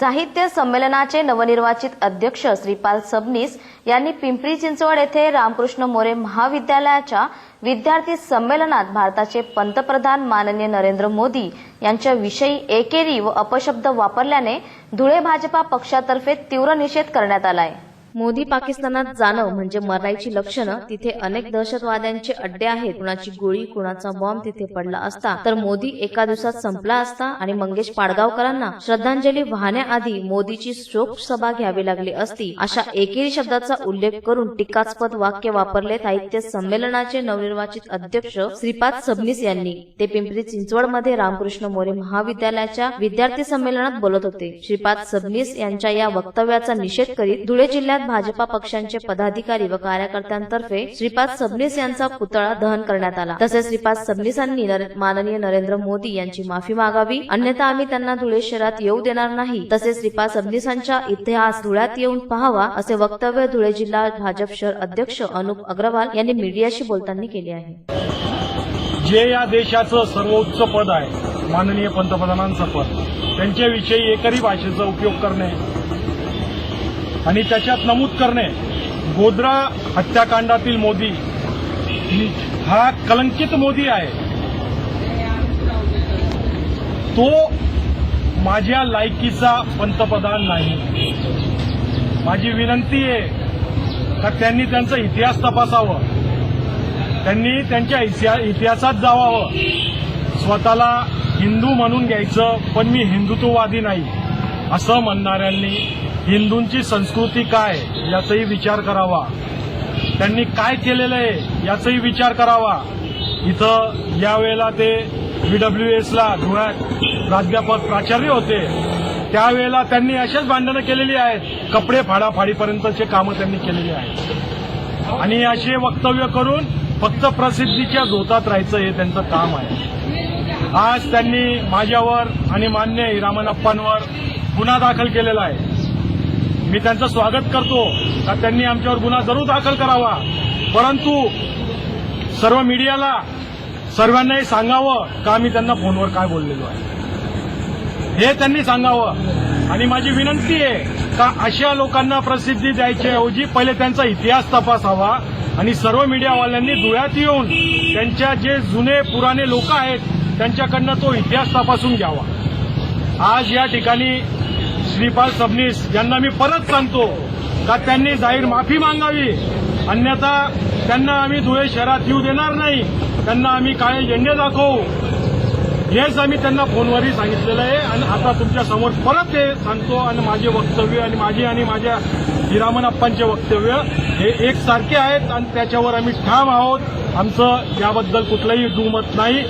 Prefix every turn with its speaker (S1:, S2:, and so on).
S1: साहित्य संमेलनाचे नवनिर्वाचित अध्यक्ष श्रीपाल सबनीस यांनी पिंपरी चिंचवड येथे रामकृष्ण मोरे महाविद्यालयाच्या विद्यार्थी संमेलनात भारताचे पंतप्रधान माननीय नरेंद्र मोदी यांच्याविषयी एकेरी व अपशब्द वापरल्याने धुळे भाजपा पक्षातर्फे तीव्र निषेध करण्यात आलाय. मोदी पाकिस्तानात जाणं म्हणजे मरायची लक्षणं तिथे अनेक दहशतवाद्यांचे अड्डे आहेत कुणाची गोळी कुणाचा बॉम्ब तिथे पडला असता. तर मोदी एका दिवसात संपला असता आणि मंगेश पाडगावकरांना श्रद्धांजली वाहण्याआधी मोदीची शोक सभा घ्यावी लागली असती. अशा एकेरी शब्दाचा उल्लेख करून टीकास्पद वाक्य वापरले साहित्य संमेलनाचे नवनिर्वाचित अध्यक्ष श्रीपाद सबनीस यांनी. ते पिंपरी चिंचवडमध्ये रामकृष्ण मोरे महाविद्यालयाच्या विद्यार्थी संमेलनात बोलत होते. श्रीपाद सबनीस यांच्या या वक्तव्याचा निषेध करीत धुळे जिल्ह्यात भाजपा पक्षांचे पदाधिकारी व कार्यकर्त्यांतर्फे श्रीपाद सबनीस यांचा पुतळा दहन करण्यात आला. तसेच श्रीपाद सबनीसांनी माननीय नरेंद्र मोदी यांची माफी मागावी. अन्यथा आम्ही त्यांना धुळे शहरात येऊ देणार नाही. तसेच श्रीपाद सबनीसांचा इतिहास धुळ्यात येऊन पाहावा असे वक्तव्य धुळे जिल्हा भाजप शहर अध्यक्ष अनुप अग्रवाल यांनी मीडियाशी बोलताना केले आहे.
S2: जे या देशाचं सर्वोच्च पद आहे माननीय पंतप्रधानांचं पद त्यांच्याविषयी एकरी भाषेचा उपयोग करणे आणि त्याच्यात नमूद करणे गोद्रा हत्याकांडातील मोदी हा कलंकित मोदी आहे. तो माझ्या लायकीचा पंतप्रधान नाही. माझी विनंती आहे का त्यांनी त्यांचा इतिहास तपासावं. त्यांनी त्यांच्या इतिहासात जावावं. स्वतःला हिंदू म्हणून घ्यायचं पण मी हिंदुत्ववादी नाही असं म्हणणाऱ्यांनी हिंदूंची संस्कृती काय याचाही विचार करावा. त्यांनी काय केलेलं आहे याचाही विचार करावा. इथं यावेळेला ते बीडब्ल्यू एसला धुळ्यात प्राध्यापक प्राचार्य होते. त्यावेळेला त्यांनी अशाच भांडणं केलेली आहेत. कपडे फाडाफाडीपर्यंतचे कामं त्यांनी केलेली आहेत. आणि असे वक्तव्य करून फक्त प्रसिद्धीच्या झोतात राहायचं हे त्यांचं काम आहे. आज त्यांनी माझ्यावर आणि मान्य रामनप्पांवर गुन्हा दाखल केलेला आहे. मी त्यांचं स्वागत करतो का त्यांनी आमच्यावर गुन्हा जरूर दाखल करावा. परंतु सर्व मीडियाला सर्वांनाही सांगावं का मी त्यांना फोनवर काय बोललेलो आहे? हे त्यांनी सांगावं. आणि माझी विनंती आहे का अशा लोकांना प्रसिद्धी द्यायच्याऐवजी पहिले त्यांचा इतिहास तपासावा आणि सर्व मीडियावाल्यांनी धुळ्यात येऊन त्यांच्या जे जुने पुराने लोक आहेत त्यांच्याकडनं तो इतिहास तपासून घ्यावा. आज या ठिकाणी श्रीपाल सबनीस यांना मी परत सांगतो का त्यांनी जाहीर माफी मागावी. अन्यथा त्यांना आम्ही धुळे शहरात येऊ देणार नाही. त्यांना आम्ही काळे झेंडे दाखवू. हेच आम्ही त्यांना फोनवरही सांगितलेलं आहे आणि आता तुमच्यासमोर परत ते सांगतो आणि माझे वक्तव्य आणि माझे आणि माझ्या हिरामन अप्पांचे वक्तव्य हे एकसारखे आहेत आणि त्याच्यावर आम्ही ठाम आहोत. आमचं याबद्दल कुठलंही दुमत नाही.